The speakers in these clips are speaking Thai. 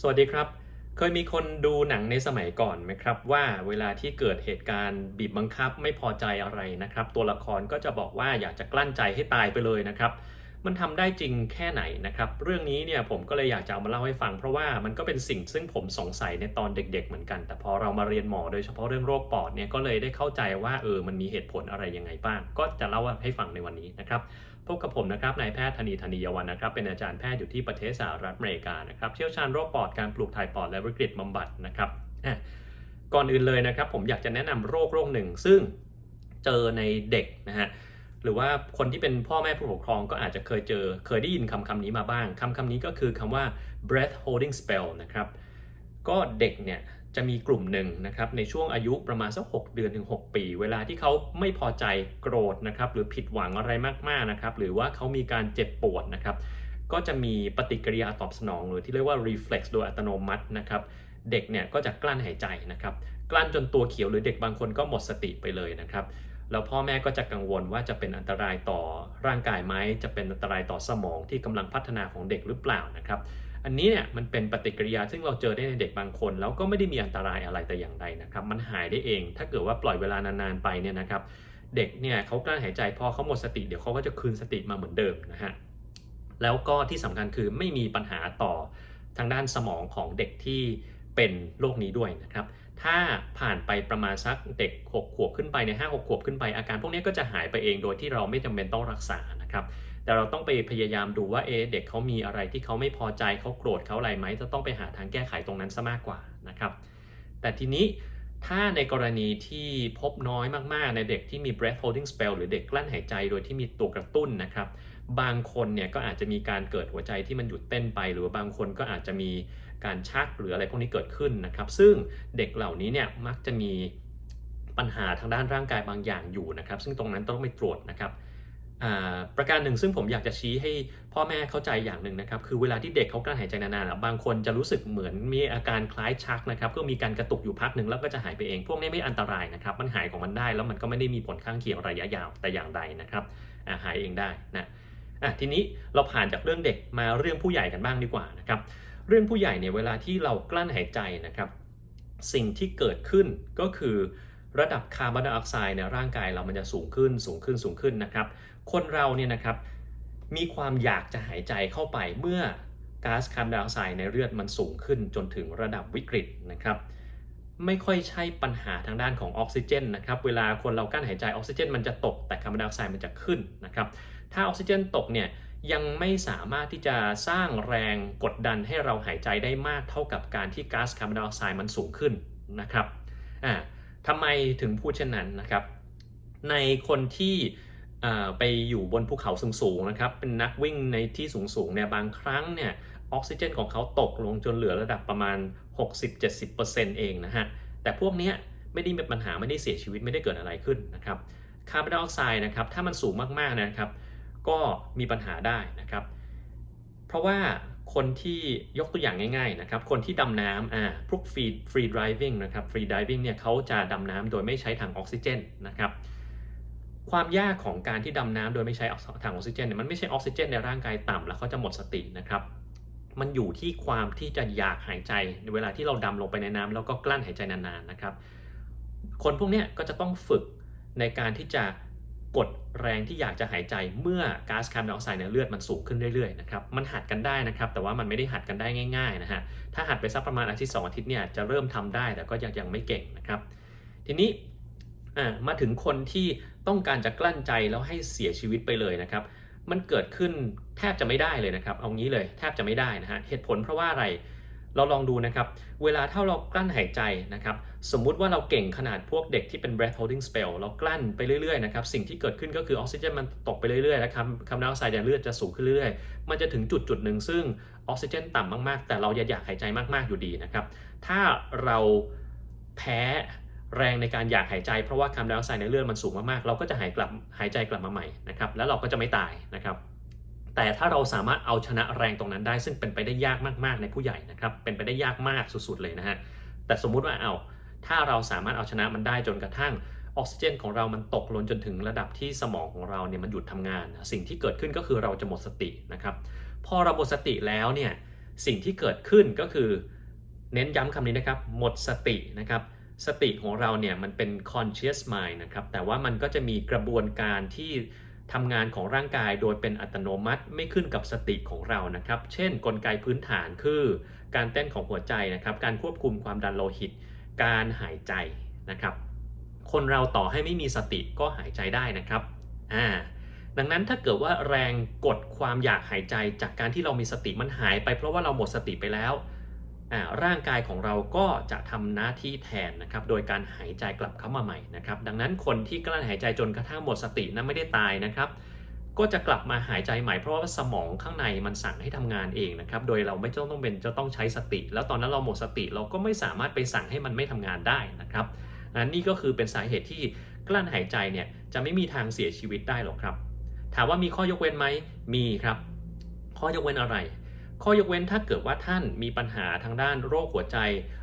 สวัสดีครับ เคยมีคนดูหนังในสมัยก่อนไหมครับ ว่าเวลาที่เกิดเหตุการณ์บีบบังคับไม่พอใจอะไรนะครับ ตัวละครก็จะบอกว่าอยากจะกลั้นใจให้ตายไปเลยนะครับ มันทำได้จริงแค่ไหนนะครับ เรื่องนี้เนี่ยผมก็เลยอยากจะเอามาเล่าให้ฟัง เพราะว่ามันก็เป็นสิ่งซึ่งผมสงสัยในตอนเด็ก ๆ เหมือนกัน แต่พอเรามาเรียนหมอโดยเฉพาะเรื่องโรคปอดเนี่ยก็เลยได้เข้าใจว่าเออมันมีเหตุผลอะไรยังไงบ้าง ก็จะเล่าให้ฟังในวันนี้นะครับพบกับผมนะครับนายแพทย์ธนีธนียวันนะครับ เป็นอาจารย์แพทย์อยู่ที่ประเทศสหรัฐอเมริกานะครับเชี่ยวชาญโรคปอดการปลูกถ่ายปอดและวิกฤตบำบัดนะครับก่อนอื่นเลยนะครับ ผมอยากจะแนะนำโรคโรคหนึ่ง ซึ่งเจอในเด็กนะฮะ หรือว่าคนที่เป็นพ่อแม่ผู้ปกครองก็อาจจะเคยเจอ เคยได้ยินคำคำนี้มาบ้างคำคำนี้ก็คือคำว่า breath holding spell นะครับ ก็เด็กเนี่ยจะมีกลุ่มหนึ่งนะครับในช่วงอายุประมาณสัก 6 เดือนถึง 6 ปี เวลาที่เขาไม่พอใจโกรธนะครับหรือผิดหวังอะไรมากๆนะครับหรือว่าเขามีการเจ็บปวดนะครับก็จะมีปฏิกิริยาตอบสนอง หรือที่เรียกว่า reflex โดยอัตโนมัตินะครับเด็กเนี่ยก็จะกลั้นหายใจนะครับกลั้นจนตัวเขียวหรือเด็กบางคนก็หมดสติไปเลยนะครับ แล้วพ่อแม่ก็จะกังวลว่าจะเป็นอันตรายต่อร่างกายไหมจะเป็นอันตรายต่อสมองที่กำลังพัฒนาของเด็กหรือเปล่านะครับ อันนี้เนี่ยมันเป็นปฏิกิริยาซึ่งเราเจอได้ในเด็กบางคน แล้วก็ไม่ได้มีอันตรายอะไรแต่อย่างใดนะครับ มันหายได้เอง ถ้าเกิดว่าปล่อยเวลานานๆไปเนี่ยนะครับ เด็กเนี่ยเขากลั้นหายใจพอเขาหมดสติเดี๋ยวเขาก็จะคืนสติมาเหมือนเดิมนะฮะแล้วก็ที่สำคัญคือไม่มีปัญหาต่อทางด้านสมองของเด็กที่ เป็นโรคนี้ด้วยนะครับ ถ้าผ่านไปประมาณสักเด็ก 6 ขวบขึ้นไปใน5 6ขวบขึ้นไปอาการพวกนี้ก็จะหายไปเองโดยที่เราไม่จำเป็นต้องรักษานะครับ แต่เราต้องไปพยายามดูว่าเอเด็กเขามีอะไรที่เขาไม่พอใจเขาโกรธเขาอะไรไหมจะต้องไปหาทางแก้ไขตรงนั้นซะมากกว่านะครับ แต่ทีนี้ถ้าในกรณีที่พบน้อยมาก ๆ ในเด็กที่มี breath holding spell หรือเด็กกลั้นหายใจโดยที่มีตัวกระตุ้นนะครับ บางคนเนี่ยก็อาจจะมีการเกิดหัวใจที่มันหยุดเต้นไป หรือบางคนก็อาจจะมี การชักหรืออะไรพวกนี้เกิดขึ้นนะครับ ซึ่งเด็กเหล่านี้เนี่ยมักจะมีปัญหาทางด้านร่างกายบางอย่างอยู่นะครับ ซึ่งตรงนั้นต้องไปตรวจนะครับประการหนึ่งซึ่งผมอยากจะชี้ให้พ่อแม่เข้าใจอย่างหนึ่งนะครับ คือเวลาที่เด็กเขากลั้นหายใจนานๆบางคนจะรู้สึกเหมือนมีอาการคล้ายชักนะครับก็มีการกระตุกอยู่พักหนึ่งแล้วก็จะหายไปเอง พวกนี้ไม่อันตรายนะครับ มันหายของมันได้แล้วมันก็ไม่ได้มีผลข้างเคียงระยะยาวแต่อย่างใดนะครับหายเองได้นะะทีนี้เราผ่านจากเรื่องเด็กมาเรื่องผู้ใหญ่กันบ้างดีกว่านะครับ เรื่องผู้ใหญ่เนี่ยเวลาที่เรากลั้นหายใจนะครับ สิ่งที่เกิดขึ้นก็คือระดับคาร์บอนไดออกไซด์ในร่างกายเรามันจะสูงขึ้นสูงขึ้นสูงขึ้นนะครับ คนเราเนี่ยนะครับมีความอยากจะหายใจเข้าไปเมื่อก๊าซคาร์บอนไดออกไซด์ในเลือดมันสูงขึ้นจนถึงระดับวิกฤตนะครับ ไม่ค่อยใช่ปัญหาทางด้านของออกซิเจนนะครับเวลาคนเรากั้นหายใจออกซิเจนมันจะตกแต่คาร์บอนไดออกไซด์มันจะขึ้นนะครับ ถ้าออกซิเจนตกเนี่ย ยังไม่สามารถที่จะสร้างแรงกดดันให้เราหายใจได้มากเท่ากับการที่ก๊าซคาร์บอนไดออกไซด์มันสูงขึ้นนะครับอ่าทำไมถึงพูดเช่นนั้นนะครับ ในคนที่ไปอยู่บนภูเขาสูงๆนะครับ เป็นนักวิ่งในที่สูงๆเนี่ยบางครั้งเนี่ยออกซิเจนของเขาตกลงจนเหลือระดับประมาณ 60-70%เองนะฮะ แต่พวกนี้ไม่ได้มีปัญหาไม่ได้เสียชีวิตไม่ได้เกิดอะไรขึ้นนะครับคาร์บอนไดออกไซด์นะครับถ้ามันสูงมากๆนะครับ ก็มีปัญหาได้นะครับ เพราะว่าคนที่ยกตัวอย่างง่ายๆนะครับ คนที่ดำน้ำอ่าพวกฟรีฟรีดิวิ่งนะครับฟรีดิวิ่งเนี่ยเขาจะดำน้ำโดยไม่ใช้ถังออกซิเจนนะครับความยากของการที่ดำน้ำโดยไม่ใช้ถังออกซิเจนเนี่ยมันไม่ใช่ออกซิเจนในร่างกายต่ำแล้วเขาจะหมดสตินะครับ มันอยู่ที่ความที่จะอยากหายใจในเวลาที่เราดำลงไปในน้ำแล้วก็กลั้นหายใจนานๆนะครับ คนพวกนี้ก็จะต้องฝึกในการที่จะ กดแรงที่อยากจะหายใจเมื่อก๊าซคาร์บอนไดออกไซด์ในเลือดมันสูงขึ้นเรื่อยๆนะครับมันหัดกันได้นะครับแต่ว่ามันไม่ได้หัดกันได้ง่ายๆนะฮะถ้าหัดไปสักประมาณอาทิตย์สองอาทิตย์เนี่ยจะเริ่มทำได้แต่ก็ยังยังไม่เก่งนะครับทีนี้มาถึงคนที่ต้องการจะกลั้นใจแล้วให้เสียชีวิตไปเลยนะครับมันเกิดขึ้นแทบจะไม่ได้เลยนะครับเอางี้เลยแทบจะไม่ได้นะฮะเหตุผลเพราะว่าอะไร เราลองดูนะครับ เวลาถ้าเรากลั้นหายใจนะครับ สมมุติว่าเราเก่งขนาดพวกเด็กที่เป็น breath holding spell เรากลั้นไปเรื่อยๆนะครับ สิ่งที่เกิดขึ้นก็คือออกซิเจนมันตกไปเรื่อยๆนะครับคาร์บอนไดออกไซด์ในเลือดจะสูงขึ้นเรื่อยๆ มันจะถึงจุดจุดหนึ่งซึ่งออกซิเจนต่ำมากๆ แต่เราอยากหายใจมากๆอยู่ดีนะครับ ถ้าเราแพ้แรงในการอยากหายใจเพราะว่าคาร์บอนไดออกไซด์ในเลือดมันสูงมากๆ เราก็จะหายกลับหายใจกลับมาใหม่นะครับ แล้วเราก็จะไม่ตายนะครับ แต่ถ้าเราสามารถเอาชนะแรงตรงนั้นได้ ซึ่งเป็นไปได้ยากมากๆในผู้ใหญ่นะครับ เป็นไปได้ยากมากสุดๆเลยนะฮะ แต่สมมุติว่าเอา ถ้าเราสามารถเอาชนะมันได้จนกระทั่งออกซิเจนของเรามันตกลงจนถึงระดับที่สมองของเราเนี่ยมันหยุดทำงาน สิ่งที่เกิดขึ้นก็คือเราจะหมดสตินะครับ พอเราหมดสติแล้วเนี่ย สิ่งที่เกิดขึ้นก็คือเน้นย้ำคำนี้นะครับ หมดสตินะครับ สติของเราเนี่ยมันเป็น conscious mind นะครับ แต่ว่ามันก็จะมีกระบวนการที่ ทำงานของร่างกายโดยเป็นอัตโนมัติไม่ขึ้นกับสติของเรานะครับ เช่น กลไกพื้นฐานคือ การเต้นของหัวใจนะครับ การควบคุมความดันโลหิต การหายใจนะครับ คนเราต่อให้ไม่มีสติก็หายใจได้นะครับอ่าดังนั้นถ้าเกิดว่าแรงกดความอยากหายใจจากการที่เรามีสติมันหายไปเพราะว่าเราหมดสติไปแล้ว ร่างกายของเราก็จะทำหน้าที่แทนนะครับ โดยการหายใจกลับเข้ามาใหม่นะครับ ดังนั้นคนที่กลั้นหายใจจนกระทั่งหมดสตินั้นไม่ได้ตายนะครับ ก็จะกลับมาหายใจใหม่เพราะว่าสมองข้างในมันสั่งให้ทำงานเองนะครับ โดยเราไม่ต้องต้องเป็นจะต้องใช้สติ แล้วตอนนั้นเราหมดสติเราก็ไม่สามารถไปสั่งให้มันไม่ทำงานได้นะครับอันนี้ก็คือเป็นสาเหตุที่กลั้นหายใจเนี่ยจะไม่มีทางเสียชีวิตได้หรอกครับ ถามว่ามีข้อยกเว้นไหมมีครับ ข้อยกเว้นอะไร ข้อยกเว้นถ้าเกิดว่าท่านมีปัญหาทางด้านโรคหัวใจ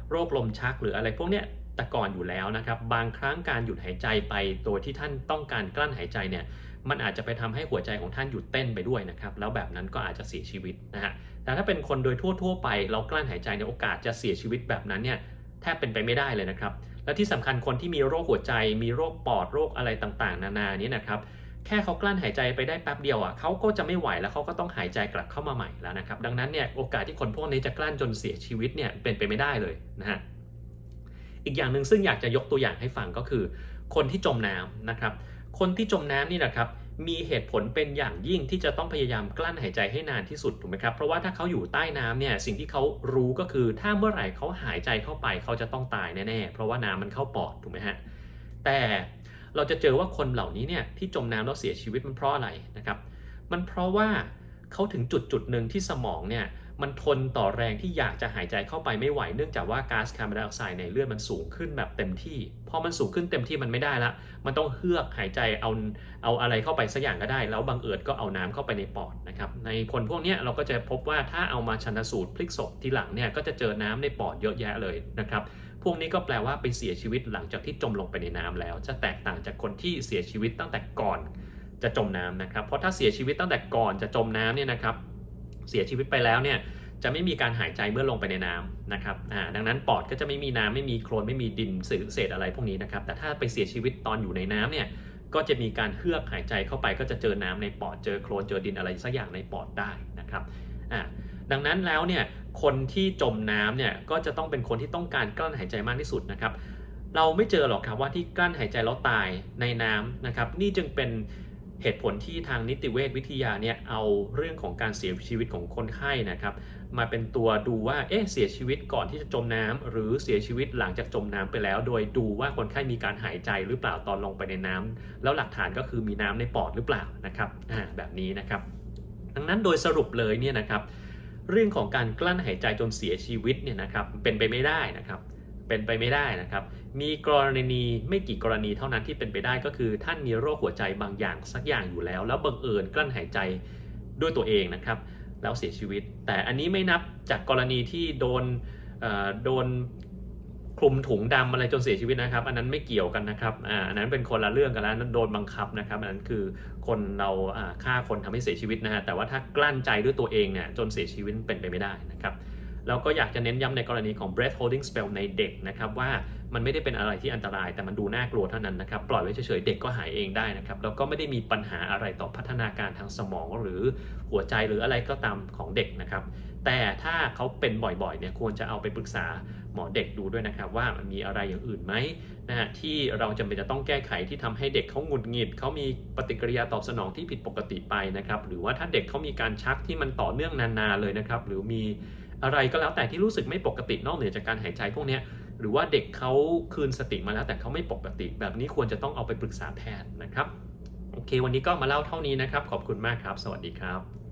โรคลมชักหรืออะไรพวกเนี้ยแต่ก่อนอยู่แล้วนะครับ บางครั้งการหยุดหายใจไปโดยที่ท่านต้องการกลั้นหายใจเนี่ยมันอาจจะไปทำให้หัวใจของท่านหยุดเต้นไปด้วยนะครับ แล้วแบบนั้นก็อาจจะเสียชีวิตนะฮะแต่ถ้าเป็นคนโดยทั่ว ๆ ไป เรากลั้นหายใจในยโอกาสจะเสียชีวิตแบบนั้นเนี่ยแทบเป็นไปไม่ได้เลยนะครับ และที่สำคัญคนที่มีโรคหัวใจ มีโรคปอดโรคอะไรต่างๆ นานานี้นะครับ แค่เขากลั้นหายใจไปได้แป๊บเดียวอะเขาก็จะไม่ไหวแล้วเขาก็ต้องหายใจกลับเข้ามาใหม่แล้วนะครับ ดังนั้นเนี่ยโอกาสที่คนพวกนี้จะกลั้นจนเสียชีวิตเนี่ยเป็นไปไม่ได้เลยนะฮะอีกอย่างหนึ่งซึ่งอยากจะยกตัวอย่างให้ฟังก็คือ คนที่จมน้ำนะครับ คนที่จมน้ำนี่นะครับมีเหตุผลเป็นอย่างยิ่งที่จะต้องพยายามกลั้นหายใจให้นานที่สุดถูกไหมครับ เพราะว่าถ้าเขาอยู่ใต้น้ำเนี่ยสิ่งที่เขารู้ก็คือ ถ้าเมื่อไหร่เขาหายใจเข้าไปเขาจะต้องตายแน่ๆ เพราะว่าน้ำมันเข้าปอดถูกไหมฮะแต่ เราจะเจอว่าคนเหล่านี้เนี่ยที่จมน้ำแล้วเสียชีวิตมันเพราะอะไรนะครับ มันเพราะว่าเขาถึงจุดจุดหนึ่งที่สมองเนี่ยมันทนต่อแรงที่อยากจะหายใจเข้าไปไม่ไหว เนื่องจากว่าก๊าซคาร์บอนไดออกไซด์ในเลือดมันสูงขึ้นแบบเต็มที่ พอมันสูงขึ้นเต็มที่มันไม่ได้ละ มันต้องเฮือกหายใจเอาเอาอะไรเข้าไปสักอย่างก็ได้ แล้วบังเอิญก็เอาน้ำเข้าไปในปอดนะครับ ในคนพวกเนี้ยเราก็จะพบว่าถ้าเอามาชันสูตรพลิกศพทีหลังเนี่ยก็จะเจอน้ำในปอดเยอะแยะเลยนะครับ พวกนี้ก็แปลว่าไปเสียชีวิตหลังจากที่จมลงไปในน้ำแล้ว จะแตกต่างจากคนที่เสียชีวิตตั้งแต่ก่อนจะจมน้ำนะครับ เพราะถ้าเสียชีวิตตั้งแต่ก่อนจะจมน้ำเนี่ยนะครับ เสียชีวิตไปแล้วเนี่ยจะไม่มีการหายใจเมื่อลงไปในน้ำนะครับอ่าดังนั้นปอดก็จะไม่มีน้ำไม่มีโคลนไม่มีดินสื่อเศษอะไรพวกนี้นะครับ แต่ถ้าไปเสียชีวิตตอนอยู่ในน้ำเนี่ยก็จะมีการเฮือกหายใจเข้าไปก็จะเจอน้ำในปอดเจอโคลนเจอดินอะไรสักอย่างในปอดได้นะครับอ่า ดังนั้นแล้วเนี่ยคนที่จมน้ำเนี่ยก็จะต้องเป็นคนที่ต้องการกลั้นหายใจมากที่สุดนะครับ เราไม่เจอหรอกครับว่าที่กลั้นหายใจแล้วตายในน้ำนะครับ นี่จึงเป็นเหตุผลที่ทางนิติเวชวิทยาเนี่ยเอาเรื่องของการเสียชีวิตของคนไข้นะครับ มาเป็นตัวดูว่าเอ๊ะเสียชีวิตก่อนที่จะจมน้ำหรือเสียชีวิตหลังจากจมน้ำไปแล้ว โดยดูว่าคนไข้มีการหายใจหรือเปล่าตอนลงไปในน้ำแล้วหลักฐานก็คือมีน้ำในปอดหรือเปล่านะครับอ่าแบบนี้นะครับ ดังนั้นโดยสรุปเลยเนี่ยนะครับ เรื่องของการกลั้นหายใจจนเสียชีวิตเนี่ยนะครับเป็นไปไม่ได้นะครับ เป็นไปไม่ได้นะครับ มีกรณีไม่กี่กรณีเท่านั้นที่เป็นไปได้ก็คือ ท่านมีโรคหัวใจบางอย่างสักอย่างอยู่แล้ว แล้วบังเอิญกลั้นหายใจด้วยตัวเองนะครับ แล้วเสียชีวิต แต่อันนี้ไม่นับจากกรณีที่โดนโดน คลุมถุงดำอะไรจนเสียชีวิตนะครับ อันนั้นไม่เกี่ยวกันนะครับอ่าอันนั้นเป็นคนละเรื่องกันแล้วนั้นโดนบังคับนะครับอันนั้นคือคนเราอ่าฆ่าคนทำให้เสียชีวิตนะฮะแต่ว่าถ้ากลั้นใจด้วยตัวเองเนี่ยจนเสียชีวิตเป็นไปไม่ได้นะครับ แล้วก็อยากจะเน้นย้ำในกรณีของ breath holding spell ในเด็กนะครับว่ามันไม่ได้เป็นอะไรที่อันตรายแต่มันดูน่ากลัวเท่านั้นนะครับ ปล่อยไว้เฉยๆ เด็กก็หายเองได้นะครับ แล้วก็ไม่ได้มีปัญหาอะไรต่อพัฒนาการทางสมองหรือหัวใจหรืออะไรก็ตามของเด็กนะครับ แต่ถ้าเขาเป็นบ่อยๆเนี่ยควรจะเอาไปปรึกษาหมอเด็กดูด้วยนะครับ ว่ามันมีอะไรอย่างอื่นไหมนะฮะที่เราจำเป็นจะต้องแก้ไขที่ทำให้เด็กเขาหงุดหงิดเขามีปฏิกิริยาตอบสนองที่ผิดปกติไปนะครับ หรือว่าถ้าเด็กเขามีการชักที่มันต่อเนื่องนานๆเลยนะครับ หรือมี อะไรก็แล้วแต่ที่รู้สึกไม่ปกตินอกเหนือจากการหายใจพวกนี้หรือว่าเด็กเขาคืนสติมาแล้วแต่เขาไม่ปกติ แบบนี้ควรจะต้องเอาไปปรึกษาแพทย์นะครับ โอเค วันนี้ก็มาเล่าเท่านี้นะครับ ขอบคุณมากครับ สวัสดีครับ